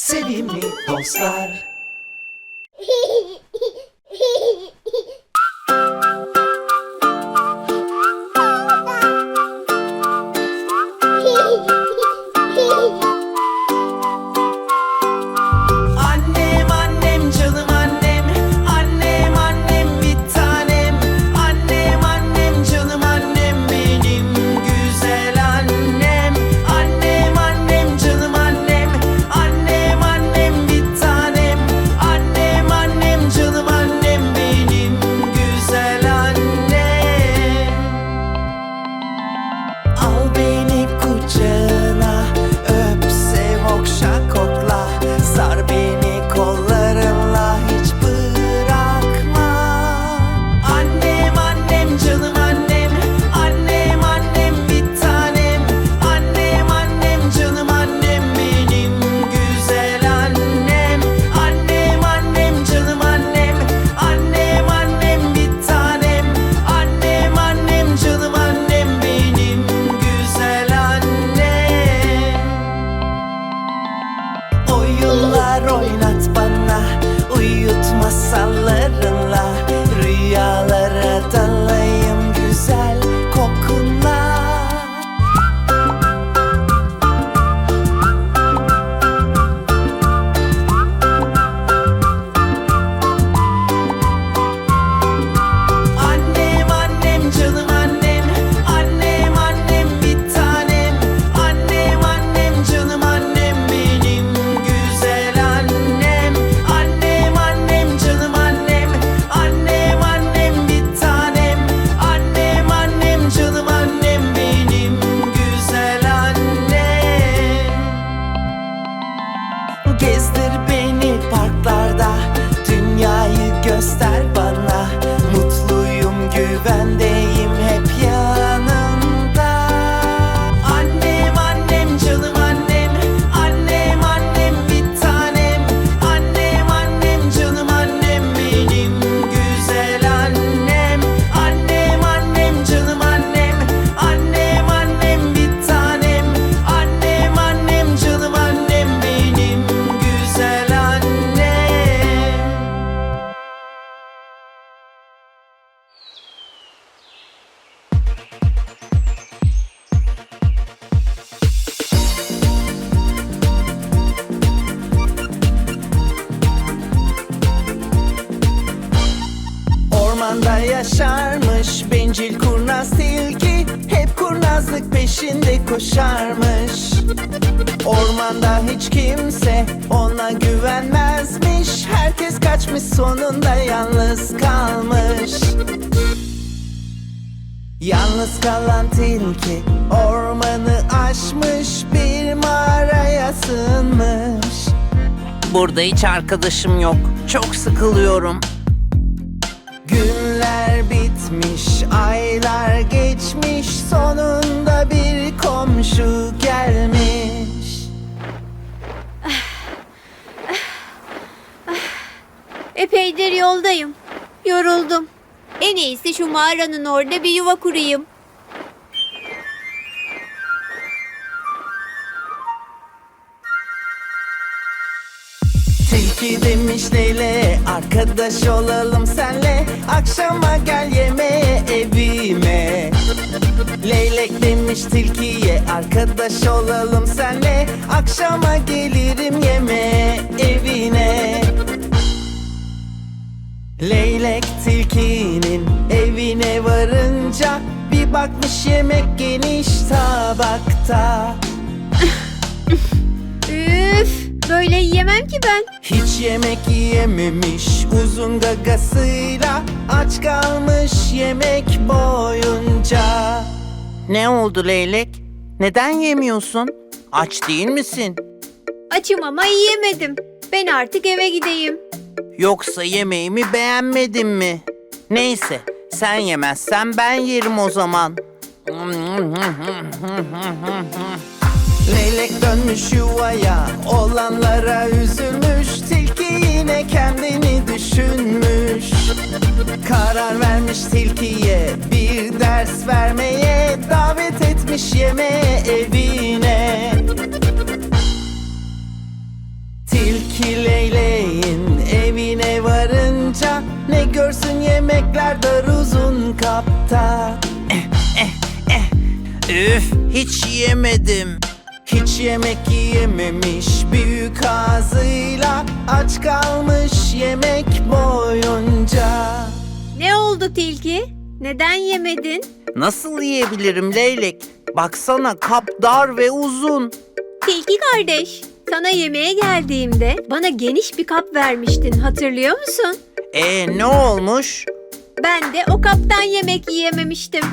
Sevimli dostlar Ormanda yaşarmış. Bencil kurnaz tilki Hep kurnazlık peşinde koşarmış. Ormanda hiç kimse ona güvenmezmiş. Herkes kaçmış sonunda yalnız kalmış. Yalnız kalan tilki ormanı aşmış Bir mağaraya sığınmış. Burada hiç arkadaşım yok. Çok sıkılıyorum. Günler bitmiş, aylar geçmiş Sonunda bir komşu gelmiş Epeydir yoldayım. Yoruldum. En iyisi şu mağaranın orada bir yuva kurayım. Leyle Arkadaş olalım senle. Akşama gel yemeğe evime. Leylek demiş tilkiye Arkadaş olalım senle. Akşama gelirim yemeğe evine. Leylek tilkinin evine varınca Bir bakmış yemek geniş tabakta böyle yiyemem ki ben. Hiç yemek yiyememiş uzun gagasıyla Aç kalmış yemek boyunca Ne oldu leylek? Neden yemiyorsun? Aç değil misin? Açım ama yiyemedim. Ben artık eve gideyim. Yoksa yemeğimi beğenmedin mi? Neyse, sen yemezsen ben yerim o zaman. Leylek dönmüş yuvaya olanlara üzülmüş Tilki yine kendini düşünmüş. Karar vermiş tilkiye bir ders vermeye Davet etmiş yemeğe evine. Tilki leyleğin evine varınca Ne görsün yemekler dar uzun kapta. Üf hiç yemedim. Hiç yemek yiyememiş büyük ağzıyla Aç kalmış yemek boyunca Ne oldu tilki? Neden yemedin? Nasıl yiyebilirim leylek? Baksana kap dar ve uzun. Tilki kardeş, sana yemeğe geldiğimde bana geniş bir kap vermiştin hatırlıyor musun? E ne olmuş? Ben de o kaptan yemek yiyememiştim.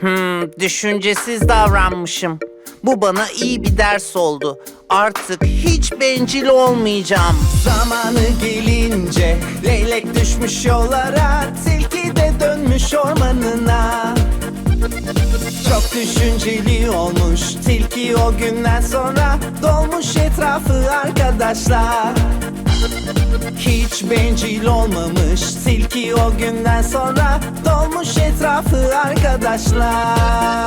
Hmm, düşüncesiz davranmışım. Bu bana iyi bir ders oldu. Artık hiç bencil olmayacağım. Zamanı gelince leylek düşmüş yollara Tilki de dönmüş ormanına Çok düşünceli olmuş tilki o günden sonra Dolmuş etrafı arkadaşlar Hiç bencil olmamış tilki o günden sonra Dolmuş etrafı arkadaşlar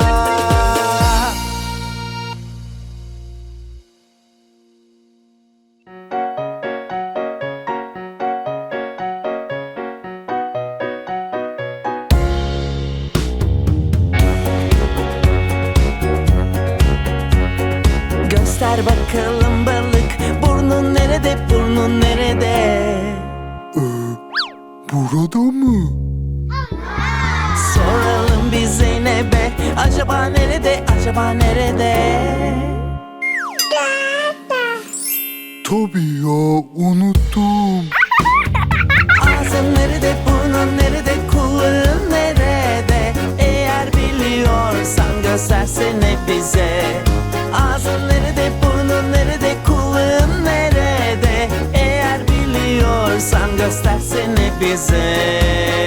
göstersene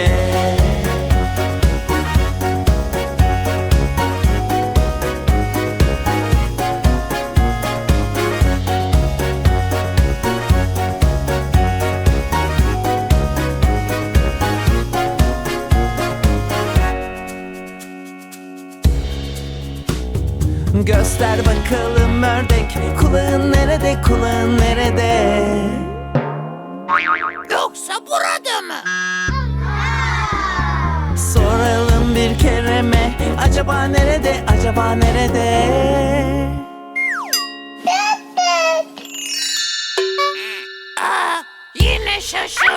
Yine şaşırdım.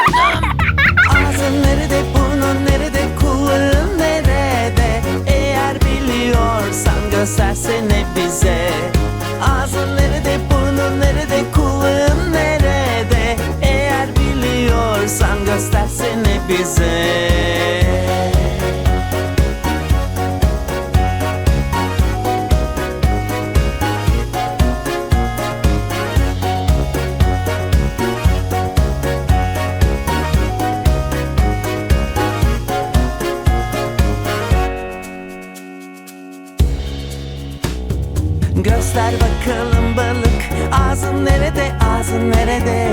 Göster bakalım balık Ağzın nerede ağzın nerede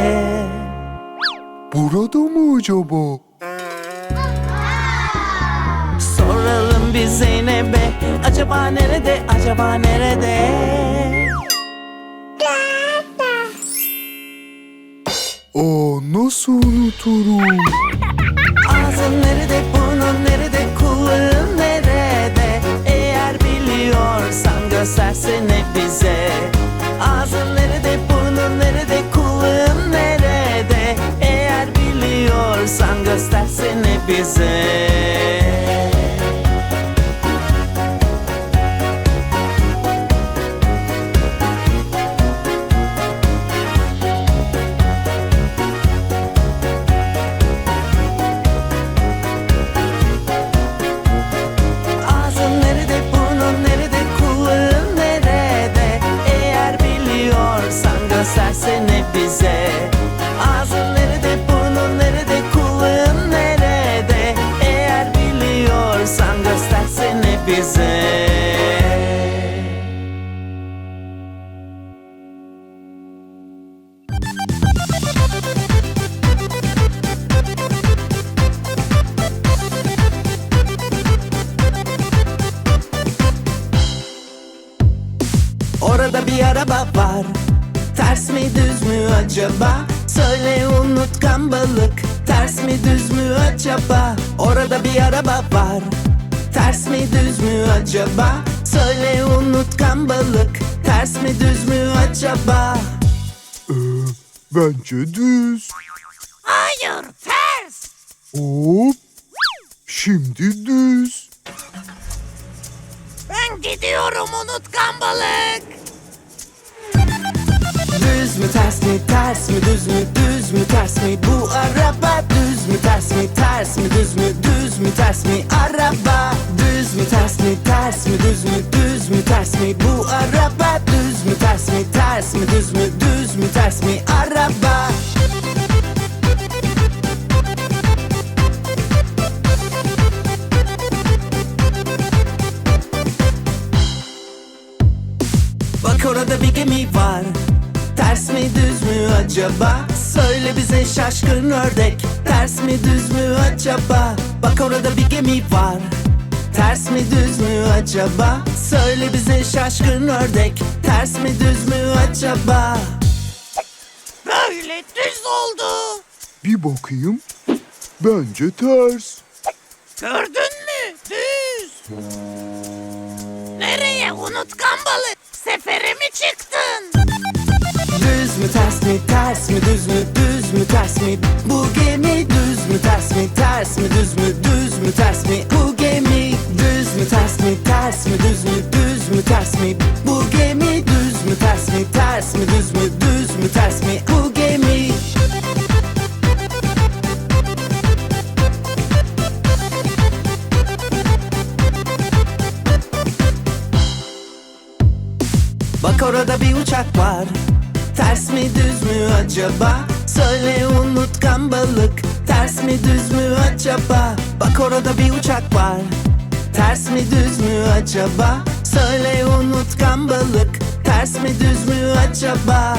Burada mı acaba? Soralım bir Zeynep'e Acaba nerede acaba nerede Aa nasıl unuturum? Ağzın nerede burnun göstersene bize? Ağzın nerede burnun nerede kulağın nerede? Eğer biliyorsan göstersene bize Orada bir araba var Ters mi düz mü acaba? Söyle unutkan balık Ters mi düz mü acaba? Orada bir araba var Ters mi düz mü acaba? Söyle unutkan balık Ters mi düz mü acaba? Ee, bence düz. Hayır, ters. Hop. Şimdi düz. Ben gidiyorum unutkan balık. Düz mü ters mi ters mi düz mü düz mü ters mi bu araba düz mü ters mi ters mi düz mü düz mü ters mi araba düz mü ters mi ters mi düz mü düz mü ters mi bu araba düz mü ters mi ters mi düz mü düz mü ters mi araba acaba? Söyle bize şaşkın ördek Ters mi düz mü acaba? Bak orada bir gemi var Ters mi düz mü acaba? Söyle bize şaşkın ördek Ters mi düz mü acaba? Böyle düz oldu. Bir bakayım. Bence ters. Gördün mü? Düz. Nereye unutkan balık? Sefere mi çıktın? Mü ters mi ters mi düz mü düz mü ters mi Bu gemi düz mü ters mi ters mi düz mü düz mü ters mi Bu gemi düz mü ters mi ters mi düz mü düz mü ters mi Bu gemi düz mü ters mi ters mi düz mü düz mü ters mi Bu gemi Bak orada bir uçak var Ters mi düz mü acaba? Söyle unutkan balık Ters mi düz mü acaba? Bak orada bir uçak var Ters mi düz mü acaba? Söyle unutkan balık Ters mi düz mü acaba?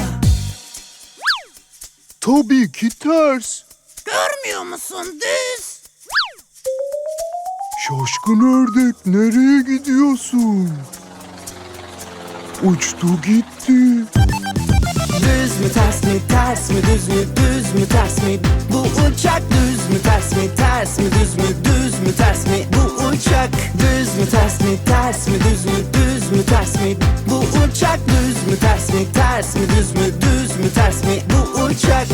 Tabii ki ters. Görmüyor musun? Düz. Şaşkın ördek nereye gidiyorsun? Uçtu gitti. Mü ters mi ters mi düz mü düz mü ters mi Bu uçak düz mü ters mi ters mi düz mü düz mü ters mi Bu uçak düz mü ters mi ters mi düz mü düz mü ters mi Bu uçak düz mü ters mi ters mi düz mü düz mü ters mi Bu uçak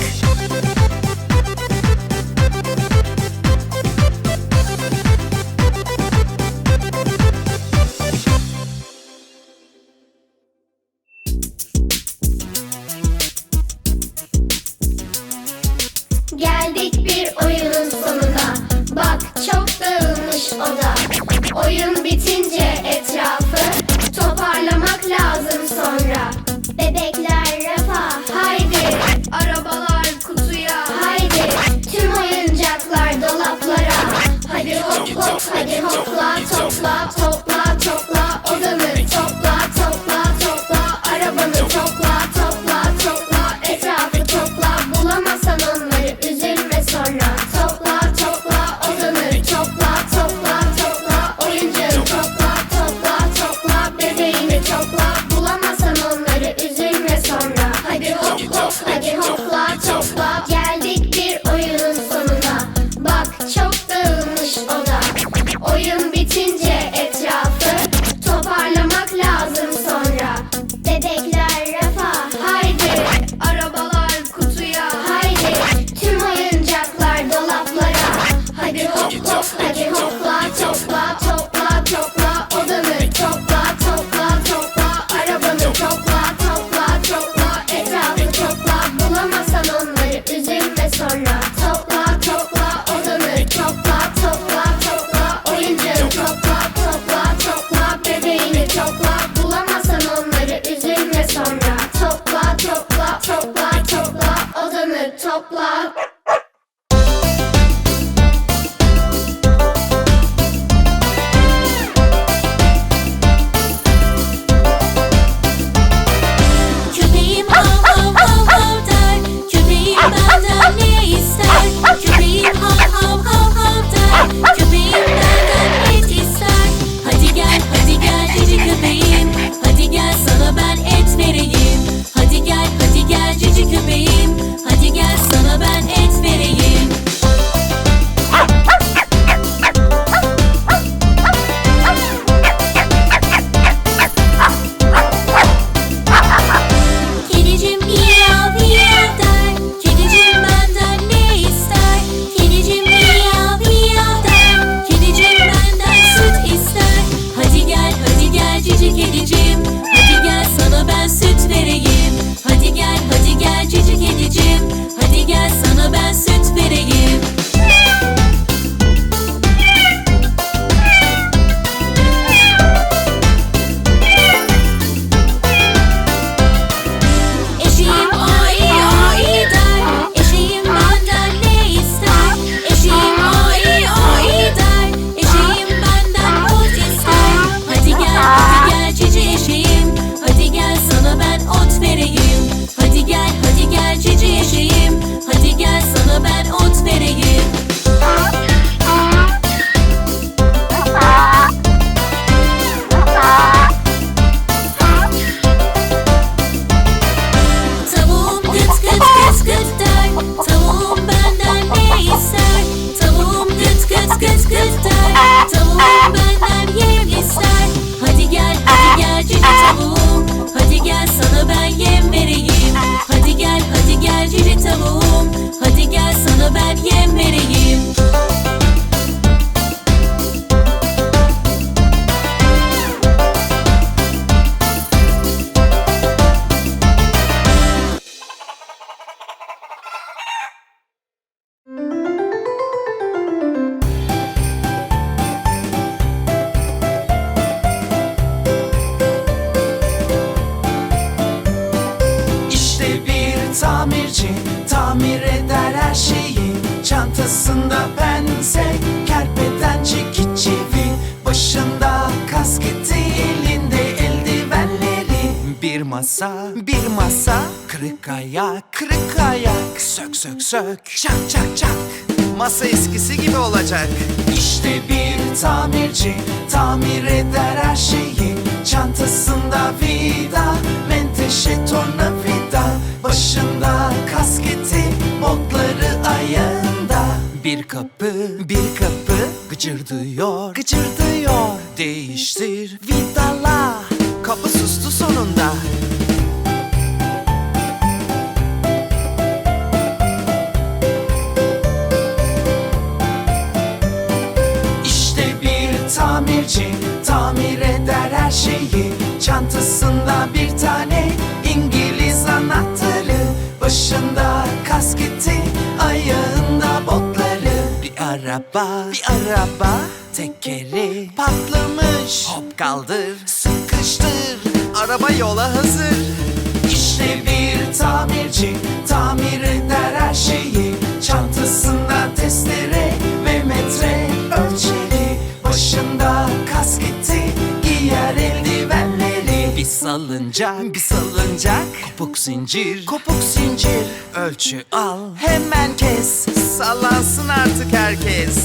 Hadi hop hop hadi hopla Çantasında pense, kerpeten çekiç çivi Başında kasketi, elinde eldivenleri. Bir masa, bir masa. Kırık ayak, kırık ayak. Sök sök sök, çak çak çak. Masa eskisi gibi olacak. İşte bir tamirci tamir eder her şeyi. Çantasında vida, menteşe tornavida. Başında kasketi, botları ayağında Bir kapı, bir kapı gıcırdıyor, gıcırdıyor. Değiştir. Vidala, kapı sustu sonunda. İşte bir tamirci tamir eder her şeyi. Çantasında bir tane İngiliz anahtarı. Başında kasketi Bir araba. Bir araba. Tekeri. Patlamış. Hop kaldır. Sıkıştır. Araba yola hazır. İşte bir tamirci. Tamir eder her şeyi. Çantasında testere ve metre ölçeri Başında kasketi giyer eldivenleri. Bir salıncak bir salıncak Kopuk zincir. Kopuk zincir. Ölçü al. Hemen kes. Sallansın artık herkes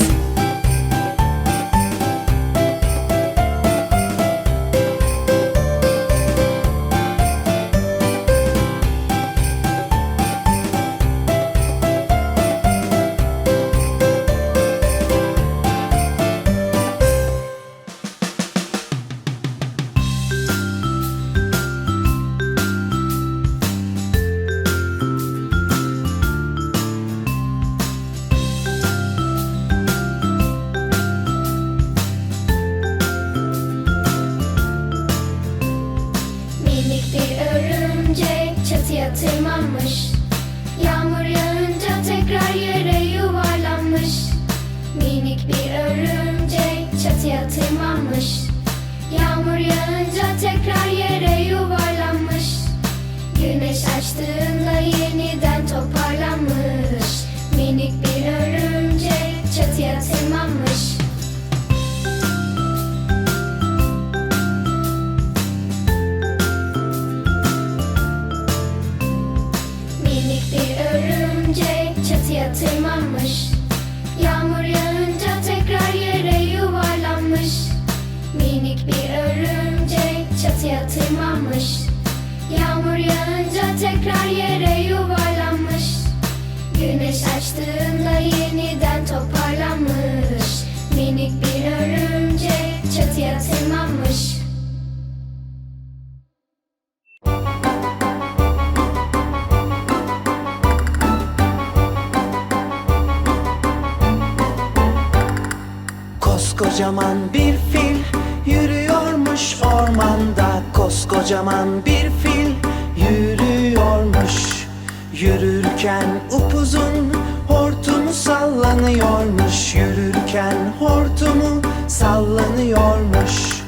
Koskocaman bir fil yürüyormuş. Yürürken upuzun hortumu sallanıyormuş. Yürürken hortumu sallanıyormuş.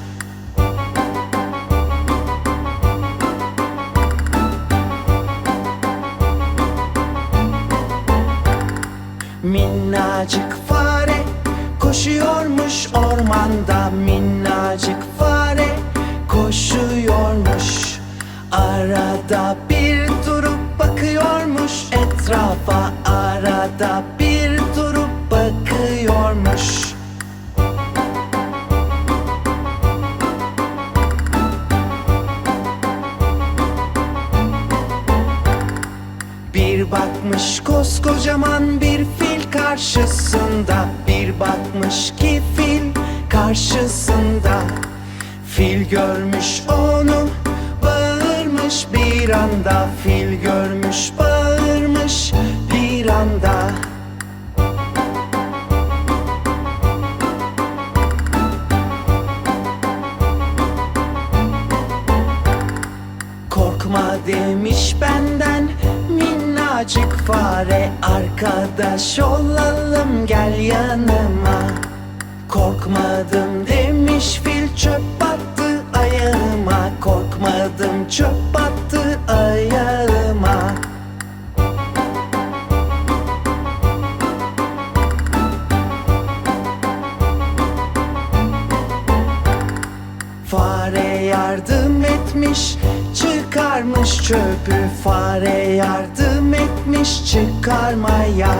Minnacık fare koşuyormuş ormanda. Minnacık Arada bir durup bakıyormuş. Etrafa Arada bir durup bakıyormuş. Bir bakmış koskocaman bir fil karşısında. Bir bakmış ki fil karşısında. Fil görmüş onu bağırmış bir anda Fil görmüş bağırmış bir anda. Korkma demiş benden minnacık fare Arkadaş olalım gel yanıma. Korkmadım demiş fil çöp battı ayağıma. Korkmadım çöp çıkarmış çöpü Fare yardım etmiş çıkarmaya.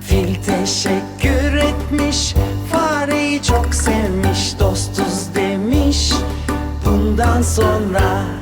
Fil teşekkür etmiş, fareyi çok sevmiş Dostuz demiş, bundan sonra